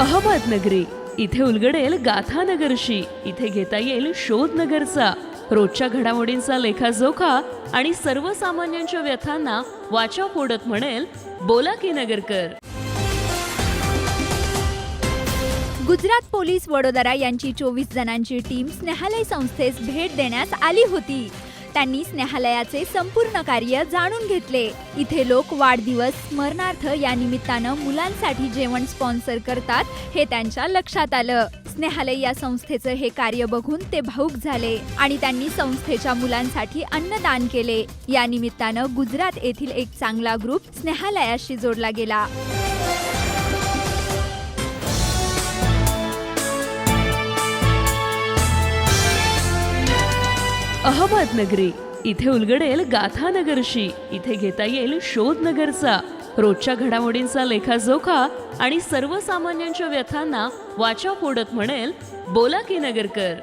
अहमदनगरी. इथे उलगडेल गाथानगरशी. इथे घेता येईल शोधनगरचा. रोजच्या घडामोडींचा लेखाजोखा आणि सर्वसामान्यांच्या व्यथांना वाचा फोडत म्हणेल बोला की नगरकर. गुजरात पोलीस वडोदरा यांची चोवीस जणांची टीम स्नेहालय संस्थेस भेट देण्यास आली होती. त्यांनी स्नेहालयाचे संपूर्ण कार्य जाणून घेतले. इथे लोक वाढदिवस स्मरणार्थ या निमित्तानं मुलांसाठी जेवण स्पॉन्सर करतात हे त्यांच्या लक्षात आलं. स्नेहालय या संस्थेचं हे कार्य बघून ते भाऊक झाले आणि त्यांनी संस्थेच्या मुलांसाठी अन्नदान केले. या निमित्तानं गुजरात येथील एक चांगला ग्रुप स्नेहालयाशी जोडला गेला. अहमदनगरी. इथे उलगडेल गाथानगरशी. इथे घेता येईल शोधनगरचा. रोजच्या घडामोडींचा लेखाजोखा आणि सर्वसामान्यांच्या व्यथांना वाचा फोडत म्हणेल बोला की नगरकर